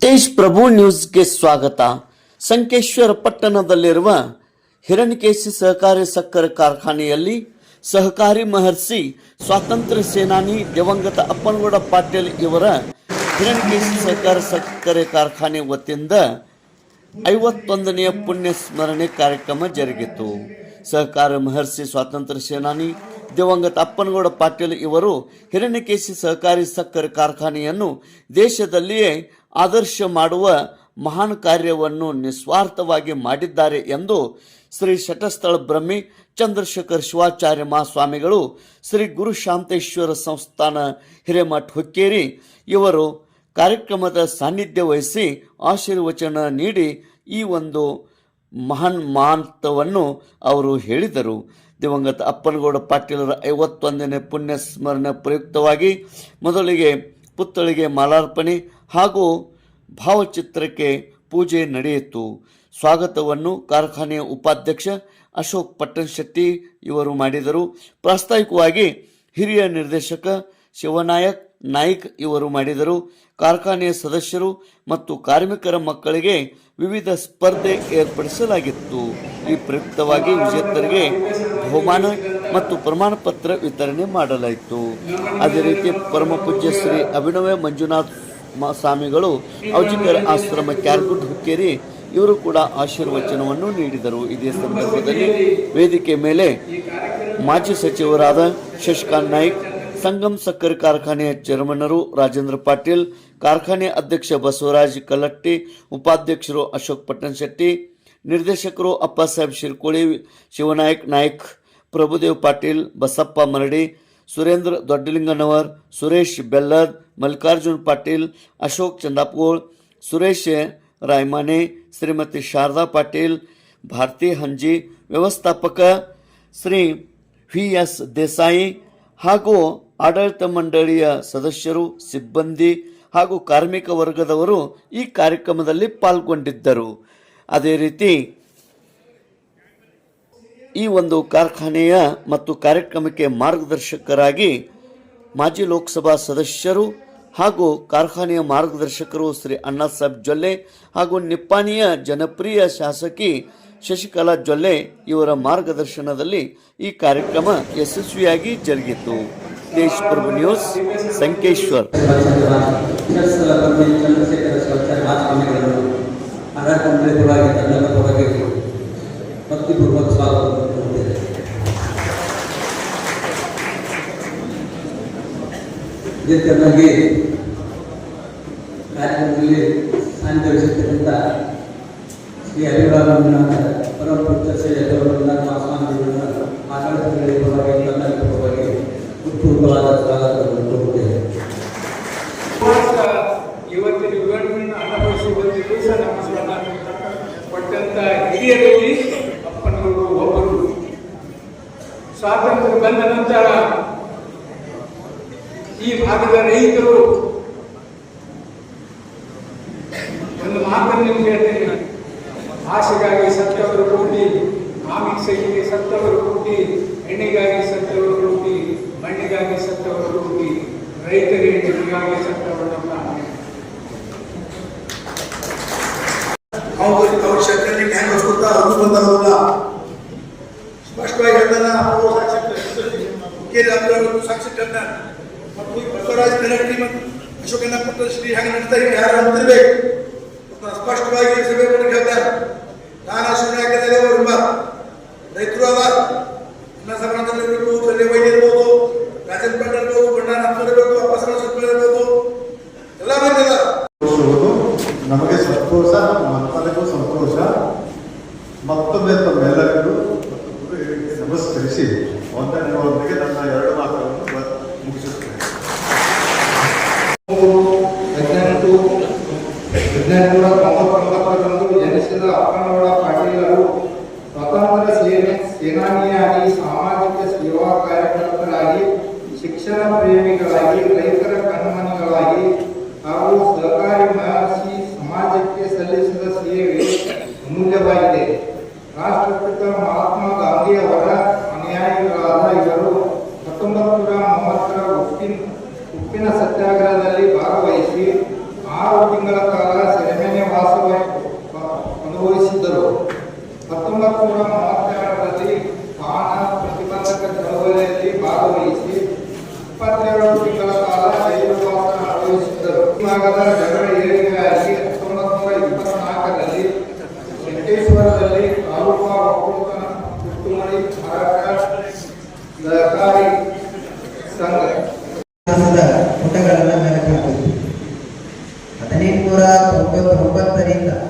ತೇಜ್ ಪ್ರಭು ನ್ಯೂಸ್ಗೆ ಸ್ವಾಗತ. ಸಂಕೇಶ್ವರ ಪಟ್ಟಣದಲ್ಲಿರುವ ಹಿರಣ್ಯಕೇಶಿ ಸಹಕಾರಿ ಸಕ್ಕರೆ ಕಾರ್ಖಾನೆಯಲ್ಲಿ ಸಹಕಾರಿ ಮಹರ್ಷಿ ಸ್ವಾತಂತ್ರ್ಯ ಸೇನಾನಿ ದಿವಂಗತ ಅಪ್ಪನಗೌಡ ಪಾಟೀಲ್ ಇವರ ಹಿರಣ್ಯಕೇಶಿ ಸಹಕಾರಿ ಸಕ್ಕರೆ ಕಾರ್ಖಾನೆ ವತಿಯಿಂದ ಐವತ್ತೊಂದನೆಯ ಪುಣ್ಯ ಸ್ಮರಣೆ ಕಾರ್ಯಕ್ರಮ ಜರುಗಿತು. ಸಹಕಾರ ಮಹರ್ಷಿ ಸ್ವಾತಂತ್ರ್ಯ ಸೇನಾನಿ ದಿವಂಗತ ಅಪ್ಪನಗೌಡ ಪಾಟೀಲ್ ಇವರು ಹಿರಣ್ಯಕೇಶಿ ಸಹಕಾರಿ ಸಕ್ಕರೆ ಕಾರ್ಖಾನೆಯನ್ನು ದೇಶದಲ್ಲಿಯೇ ಆದರ್ಶ ಮಾಡುವ ಮಹಾನ್ ಕಾರ್ಯವನ್ನು ನಿಸ್ವಾರ್ಥವಾಗಿ ಮಾಡಿದ್ದಾರೆ ಎಂದು ಶ್ರೀ ಶಟಸ್ಥಳ ಬ್ರಹ್ಮಿ ಚಂದ್ರಶೇಖರ್ ಶಿವಾಚಾರ್ಯ ಮಹಾಸ್ವಾಮಿಗಳು ಶ್ರೀ ಗುರು ಶಾಂತೇಶ್ವರ ಸಂಸ್ಥಾನ ಹಿರೇಮಠ್ ಹುಕ್ಕೇರಿ ಇವರು ಕಾರ್ಯಕ್ರಮದ ಸಾನ್ನಿಧ್ಯ ವಹಿಸಿ ಆಶೀರ್ವಚನ ನೀಡಿ ಈ ಒಂದು ಮಹಾನ್ ಮಹಾಂತವನ್ನು ಅವರು ಹೇಳಿದರು. ದಿವಂಗತ ಅಪ್ಪನಗೌಡ ಪಾಟೀಲರ ಐವತ್ತೊಂದನೇ ಪುಣ್ಯ ಸ್ಮರಣೆ ಪ್ರಯುಕ್ತವಾಗಿ ಮೊದಲಿಗೆ ಪುತ್ಥಳಿಗೆ ಮಾಲಾರ್ಪಣೆ ಹಾಗೂ ಭಾವಚಿತ್ರಕ್ಕೆ ಪೂಜೆ ನಡೆಯಿತು. ಸ್ವಾಗತವನ್ನು ಕಾರ್ಖಾನೆಯ ಉಪಾಧ್ಯಕ್ಷ ಅಶೋಕ್ ಪಟ್ಟಣ್ ಶೆಟ್ಟಿ ಇವರು ಮಾಡಿದರು. ಪ್ರಾಸ್ತಾವಿಕವಾಗಿ ಹಿರಿಯ ನಿರ್ದೇಶಕ ಶಿವನಾಯಕ್ ನಾಯ್ಕ್ ಇವರು ಮಾಡಿದರು. ಕಾರ್ಖಾನೆಯ ಸದಸ್ಯರು ಮತ್ತು ಕಾರ್ಮಿಕರ ಮಕ್ಕಳಿಗೆ ವಿವಿಧ ಸ್ಪರ್ಧೆ ಏರ್ಪಡಿಸಲಾಗಿತ್ತು. ಈ ಪ್ರಯುಕ್ತವಾಗಿ ವಿಜೇತರಿಗೆ ಬಹುಮಾನ ಮತ್ತು ಪ್ರಮಾಣ ಪತ್ರ ವಿತರಣೆ ಮಾಡಲಾಯಿತು. ಅದೇ ರೀತಿ ಪರಮ ಪೂಜ್ಯ ಶ್ರೀ ಅಭಿನವ ಮಂಜುನಾಥ್ ಸ್ವಾಮಿಗಳು ಔಜಿಕರ ಆಶ್ರಮ ಕ್ಯಾರ್ಗುಡ್ ಹುಕ್ಕೇರಿ ಇವರು ಕೂಡ ಆಶೀರ್ವಚನವನ್ನು ನೀಡಿದರು. ಇದೇ ಸಂದರ್ಭದಲ್ಲಿ ವೇದಿಕೆ ಮೇಲೆ ಮಾಜಿ ಸಚಿವರಾದ ಶಶಿಕಾಂತ್ ನಾಯ್ಕ್ संगम सक्कर कारखाने चेअरमनरू राजेंद्र पाटील कारखाने अध्यक्ष बसवराज कलट्टी उपाध्यक्षरो अशोक पटणशेट्टी निर्देशकरो अप्पासाहेब शिरकोळे शिवनायक नाईक प्रभुदेव पाटील बसप्पा मरडे सुरेंद्र दोड्डलिंगनवर सुरेश बेल्लद मल्लिकार्जुन पाटील अशोक चंदापोळ सुरेश रायमाने श्रीमती शारदा पाटील भारती हंजी व्यवस्थापक श्री व्ही एस देसाई हागो ಆಡಳಿತ ಮಂಡಳಿಯ ಸದಸ್ಯರು, ಸಿಬ್ಬಂದಿ ಹಾಗೂ ಕಾರ್ಮಿಕ ವರ್ಗದವರು ಈ ಕಾರ್ಯಕ್ರಮದಲ್ಲಿ ಪಾಲ್ಗೊಂಡಿದ್ದರು. ಅದೇ ರೀತಿ ಈ ಒಂದು ಕಾರ್ಖಾನೆಯ ಮತ್ತು ಕಾರ್ಯಕ್ರಮಕ್ಕೆ ಮಾರ್ಗದರ್ಶಕರಾಗಿ ಮಾಜಿ ಲೋಕಸಭಾ ಸದಸ್ಯರು ಹಾಗೂ ಕಾರ್ಖಾನೆಯ ಮಾರ್ಗದರ್ಶಕರು ಶ್ರೀ ಅಣ್ಣಾಸಾಹೇಬ್ ಜೊಲ್ಲೆ ಹಾಗೂ ನಿಪ್ಪಾಣಿಯ ಜನಪ್ರಿಯ ಶಾಸಕಿ ಶಶಿಕಲಾ ಜೊಲ್ಲೆ ಇವರ ಮಾರ್ಗದರ್ಶನದಲ್ಲಿ ಈ ಕಾರ್ಯಕ್ರಮ ಯಶಸ್ವಿಯಾಗಿ ಜರುಗಿತು. ದೇಶ್ ಪ್ರಭು ನ್ಯೂಸ್ ಸಂಕೇಶ್ವರ್ ಚಂದ್ರಶೇಖರ ಶಿವಾಚಾರ್ಯ ಮಹಾಸ್ವಾಮಿಗಳನ್ನು ಆಡಳಿತ ಮಂಡಳಿ ಪರವಾಗಿ ತಂಡದ ಪರವಾಗಿ ಭಕ್ತಿಪೂರ್ವಕ ಸ್ವಾಗತ ಕೋರುತ್ತೇನೆ ಇದೇ ತೆರನಾಗಿ ಕಾರ್ಯಕ್ರಮದಲ್ಲಿ ಸಾನ್ನಿಧ್ಯ ವಹಿಸಿರ್ತಕ್ಕಂಥ ಶ್ರೀ ಹರಿರಾಮನಾಥ ಪರಮ ಪೂಜ್ಯ ಶ್ರೀ ಹರಿರಾಮನಾಥ ಮಹಾಸ್ವಾಮಿಗಳನ್ನು ಆಡಳಿತ ಸ್ವಾಗತವನ್ನು ಕೋರುತ್ತೇನೆ ಇವತ್ತ ಇವತ್ತಿನ ವಿವರಣೆಯನ್ನು ಅನುಭವಿಸಿ ಬಂದಿದ್ದು ಸಹ ನಮ್ಮ ಸ್ವರ್ಣ ಕೊಟ್ಟಂತ ಹಿರಿಯರಲ್ಲಿ ಅಪ್ಪನವರು ಒಬ್ಬರು. ಸ್ವಾತಂತ್ರ್ಯ ಬಂದ ನಂತರ ಈ ಭಾಗದ ರೈತರು ಒಂದು ಮಾತನ್ನು ನಿಮ್ಗೆ ಹೇಳ್ತೇನೆ. ಆಸೆಗಾಗಿ ಸತ್ತವರು ಕೂಡಿ ಆಮಿಷೆಗೆ ಸತ್ತವರು ಕೂಡಿ, ಹೆಣ್ಣಿಗಾಗಿ ಸತ್ತವರು ಕೂಡಿ ಮಣ್ಣಿಗಾಗಿ ಸತ್ತವರು ಕೂಡಿ ರೈತರಿಗೆ ಹೆಣ್ಣಿಗಾಗಿ ಸತ್ತವರು ನಮ್ಮ ಅವ್ರು ಅವ್ರ ಶಕ್ತಿಯಲ್ಲಿ ಹೆಂಗ್ ಹೊಸ್ಕೊತಾ ಅವ್ರು ಬಂದವರಲ್ಲ ಸ್ಪಷ್ಟವಾಗಿ ಹೇಳ್ತಾನ ಅವರು ಸಾಕ್ಷಿ ಕೇಳಿ ಅವರು ಸಾಕ್ಷಿ ಹೇಳ್ತಾನೆ ಮತ್ತು ಬಸವರಾಜ ಕರಟ್ಟಿ ಮತ್ತು ಅಶೋಕನ ಪುತ್ರ ಶ್ರೀ ಹಾಗೆ ನಡೀತಾ ಇದೆ. ಯಾರು ಅಂತಿರ್ಬೇಕು? ಸ್ಪಷ್ಟವಾಗಿ ಸಭೆ ಮಾಡಿ ಹೇಳ್ತಾರೆ ನಾನು ಸುಮ್ಮನೆ ಅವರೆಂಬ ರೈತರು ಅದ ಅನ್ನ ತೊಂಬತ್ತೊಂಬತ್ತರಂದು ಜನಿಸಿದ ಅಪ್ಪನವರ ಪಾಟೀಲರು ಸ್ವತಂತ್ರ ಸೇನೆ ಸೇನಾನಿಯಾಗಿ ಸಾಮಾಜಿಕ ಸೇವಾ ಕಾರ್ಯಕರ್ತರಾಗಿ ಶಿಕ್ಷಣ ಪ್ರೇಮಿಗಳಾಗಿ ರೈತರ ಕಣ್ಮಣಿಗಳಾಗಿ ಹಾಗೂ ಸಹಕಾರಿ ಮಹರ್ಷಿ ಸಮಾಜಕ್ಕೆ ಸಲ್ಲಿಸಿದ ಸೇವೆ ಅಮೂಲ್ಯವಾಗಿದೆ ರಾಷ್ಟ್ರಪಿತ ಮಹಾತ್ಮ ಗಾಂಧಿಯವರ ಅನುಯಾಯಿಗಳಾದ ಇವರು ಹತ್ತೊಂಬತ್ತು ನೂರ ಮೂವತ್ತರ ಉಪ್ಪಿನ ಉಪ್ಪಿನ ಸತ್ಯಾಗ್ರಹದಲ್ಲಿ ಭಾಗವಹಿಸಿ ಆರು ತಿಂಗಳ ಕಾಲ ವಾಸವ ಅನುಭವಿಸಿದ್ದರು. ಹತ್ತೊಂಬತ್ತು ನೂರ ಮೂವತ್ತೆರಡರಲ್ಲಿ ಬಾಣ ಪ್ರತಿಬಂಧಕ ಚಳವಳಿಯಲ್ಲಿ ಭಾಗವಹಿಸಿ, ಇಪ್ಪತ್ತೆರಡು ತಿಂಗಳ ಕಾಲ ಜೈಲುವಾಸ ಅನುಭವಿಸಿದ್ದರು. ಭಾಗದ ಏರಿಕೆಯಾಗಿ ಹತ್ತೊಂಬತ್ತು ನೂರ ಇಪ್ಪತ್ನಾಲ್ಕರಲ್ಲಿ ವೆಂಕಟೇಶ್ವರದಲ್ಲಿ ತಾಲೂಕಾ ಒಕ್ಕೂಟನ ತುತ್ತೂರಿ ಭಾರತ ಸಹಕಾರಿ ಸಂಘ. ಪುಟಗಳನ್ನು ಮೆಲುಕು ಹಾಕಿತು ಹದಿನೆಂಟುನೂರ ತೊಂಬತ್ತೊಂಬತ್ತರಿಂದ ಅವರ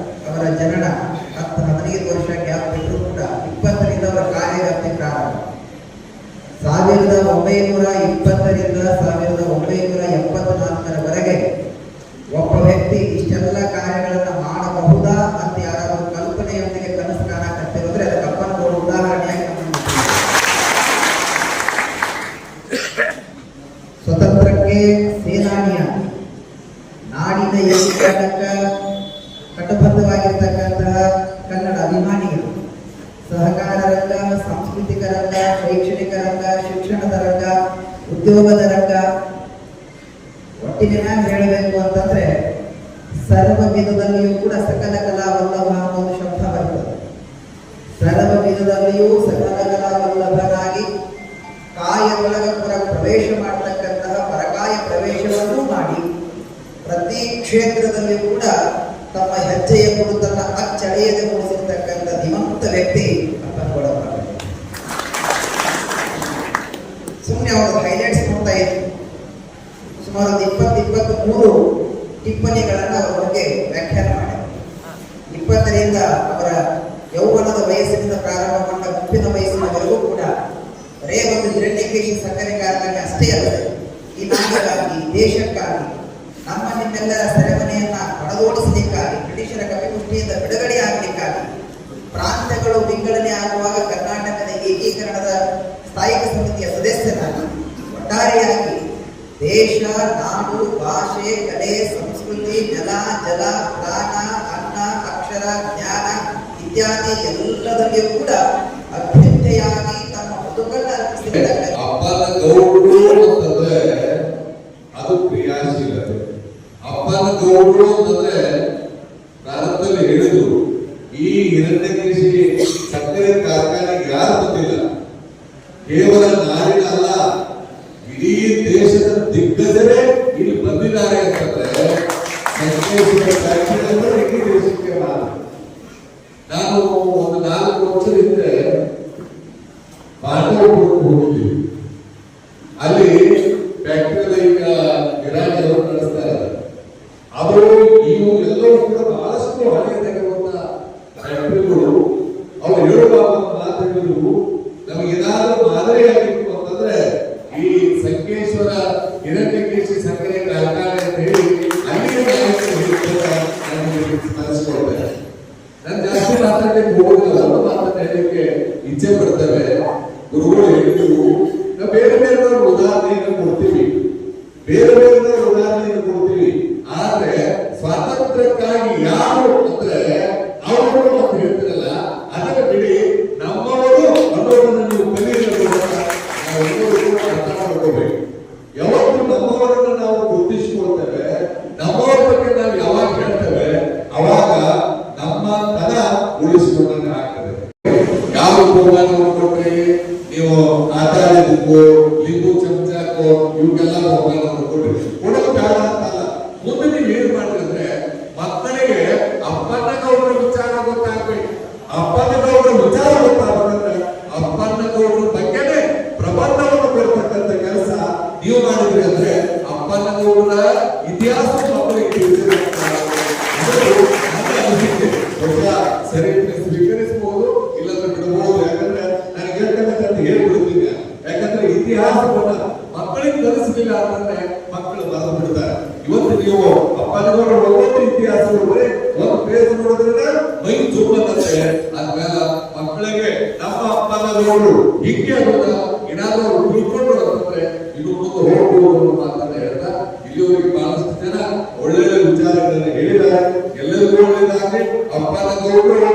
ಉದ್ಯೋಗದ ರಂಗ. ಒಟ್ಟಿನ ಹೇಳಬೇಕು ಅಂತಂದ್ರೆ ಸರ್ವ ವಿಧದಲ್ಲಿಯೂ ಕೂಡ ಸಕಲ ಕಲಾ ವಲ್ಲಭ ಅನ್ನೋ ಶಬ್ದ ಬರ್ತದೆ. ಸರ್ವ ವಿಧದಲ್ಲಿಯೂ ಸಕಲ ಕಲಾ ವಲ್ಲಭನಾಗಿ ಕಾಯದೊಳಗ ಪುರ ಪ್ರವೇಶ ಮಾಡತಕ್ಕಂತಹ ಪರಕಾಯ ಪ್ರವೇಶವನ್ನು ಮಾಡಿ, ಪ್ರತಿ ಕ್ಷೇತ್ರದಲ್ಲಿ ಕೂಡ ತಮ್ಮ ಹೆಜ್ಜೆಯ ಕುರಿತನ್ನ ಅಚ್ಚಳಿಯದೆ ಮೂಡಿಸಿರ್ತಕ್ಕಂಥ ಧೀಮಂತ ವ್ಯಕ್ತಿ ಅಪ್ಪನಗೌಡ ಪಾಟೀಲ್. ಸುಮ್ಮನೆ ಅವರು ಹೈಲೈಟ್ಸ್ ನೋಡ್ತಾ ಇದ್ರು ಸುಮಾರು ಒಂದು ಇಪ್ಪತ್ತು ಇಪ್ಪತ್ತ್ ಮೂರು ಟಿಪ್ಪಣಿಗಳನ್ನು ಅವರ ಬಗ್ಗೆ ವ್ಯಾಖ್ಯಾನ ಮಾಡಿದರು ಇಪ್ಪತ್ತರಿಂದ ಅವರ ಯೌವನದ ವಯಸ್ಸಿನಿಂದ ಪ್ರಾರಂಭಗೊಂಡ ಮುಪ್ಪಿನ ವಯಸ್ಸಿನವರೆಗೂ ಕೂಡ ಬರೇ ಒಂದು ಹಿರಣ್ಯಕೇಶಿ ಸಕ್ಕರೆ ಅಷ್ಟೇ ಅಲ್ಲದೆ ಈ ನಾಡಿಗಾಗಿ ದೇಶಕ್ಕಾಗಿ, ನಮ್ಮ ನಿಮ್ಮೆಲ್ಲರ ಸೆರೆಮನೆಯನ್ನ ಹೊಡೆದೋಡಿಸಲಿಕ್ಕಾಗಿ ಬ್ರಿಟಿಷರ ಕಪಿಮುಷ್ಟಿಯಿಂದ ಬಿಡುಗಡೆ ಆಗಲಿಕ್ಕಾಗಿ, ಪ್ರಾಂತ್ಯಗಳು ವಿಂಗಡಣೆ ಆಗುವಾಗ ಕರ್ನಾಟಕದ ಏಕೀಕರಣದ ಸ್ಥಾಯಿ ಸಮಿತಿಯ ಸದಸ್ಯರಾಗಿ ಒಟ್ಟಾರೆಯಾಗಿ ದೇಶ ನಾಡು ಭಾಷೆ ಕಲೆ ಸಂಸ್ಕೃತಿ ನೆಲ ಜಲ ಪ್ರಾಣ ಅನ್ನ ಅಕ್ಷರ ಜ್ಞಾನ ಇತ್ಯಾದಿ ಎಲ್ಲದಕ್ಕೆ ಕೂಡ ಅಭ್ಯುದಯಾಗಿ ತಮ್ಮ ಬದುಕನ್ನು ಅರ್ಪಿಸಿರ್ತಕ್ಕಂಥ ಅಪ್ಪನ ಗೌಡ್ರು ಅಂತಂದ್ರೆ ಅದು ಕ್ರಿಯಾಶೀಲತೆ ಅಪ್ಪನ ಗೌಡ್ರು ಅಂತಂದ್ರೆ ಪ್ರಾರಂಭದಲ್ಲಿ ಹೇಳಿದ್ರು ಈ ಹಿರಣ್ಯಕೇಶಿ ಸಕ್ಕರೆ ಕಾರ್ಖಾನೆಗೆ ಯಾರು ಬಂದಿಲ್ಲ ಕೇವಲ ನಾಡಿನ ಅಲ್ಲ ಇಡೀ ದೇಶದ ದಿಗ್ಗಜರೇ ಇಲ್ಲಿ ಬಂದಿದ್ದಾರೆ ಅಂತಂದ್ರೆ ನಾನು. ಒಂದು ನಾಲ್ಕು ವರ್ಷದ ಹಿಂದೆ ಪಾಂಡವಪುರಕ್ಕೆ ಹೋಗಿದ್ದೀವಿ ಅಲ್ಲಿ ಫ್ಯಾಕ್ಟರಿ ಈಗ ಅವರು ಅವರು ಇವು ಎಲ್ಲರೂ ಕೂಡ ಬಹಳಷ್ಟು ಹಳೆಯದಾಗಿರುವಂತ ಫ್ಯಾಕ್ಟರಿಗಳು ಅವ್ರು ಹೇಳುವ ಮಾತುಗಳು ನಮಗೆ ಏನಾದರೂ ಮಾದರಿಯಾಗಿತ್ತು ಅಂತಂದ್ರೆ ಈ ಸಂಕೇಶ್ವರ ಹಿರಣ್ಯಕೇಶಿ ಸಕ್ಕರೆ ಕಾರ್ಖಾನೆ ಅಂತ ಹೇಳಿ ಅಲ್ಲಿಯ ನಾಯಕರು ಹೇಳಿದ್ದನ್ನ ನನಗೆ ಸ್ಮರಿಸ್ಕೊಳ್ತಾರೆ ನಾನು ಜಾಸ್ತಿ ಮಾತನ್ನ ಹೇಳಲಿಕ್ಕೆ ಇಚ್ಛೆ ಪಡ್ತೇವೆ. ಗುರುಗಳು ಮಕ್ಕಳಿಗೆ ನಮ್ಮ ಅಪ್ಪನವರು ಹಿಂಗೆ ಏನಾದರೂ ತಿಳ್ಕೊಂಡು ಅಂತಂದ್ರೆ ಇದು ಮುಂದೆ ಹೋಗ್ಬೋದು ಅನ್ನೋ ಮಾತನ್ನ ಹೇಳ್ತಾ ಇಲ್ಲಿವರೆಗೆ ಬಹಳಷ್ಟು ಜನ ಒಳ್ಳೆ ವಿಚಾರಗಳನ್ನು ಹೇಳಿದ್ದಾರೆ. ಎಲ್ಲರಿಗೂ ಒಳ್ಳೆಯದಾಗಲಿ ಅಪ್ಪನ ಗೌಡರು